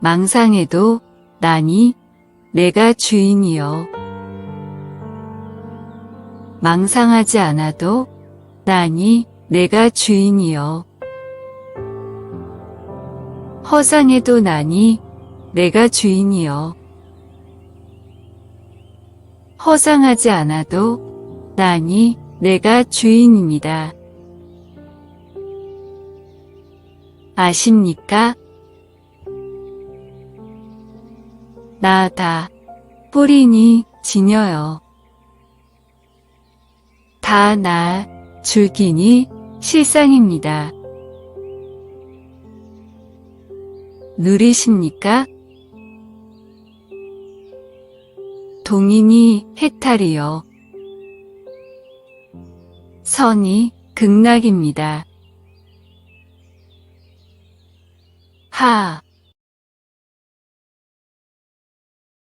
망상해도 나니 내가 주인이여. 망상하지 않아도 나니 내가 주인이여. 허상해도 나니 내가 주인이여. 허상하지 않아도 나니 내가 주인입니다. 아십니까? 나다 뿌리니 지녀여. 다나 줄기니 실상입니다. 누리십니까? 동인이 해탈이여. 선이 극락입니다. 하.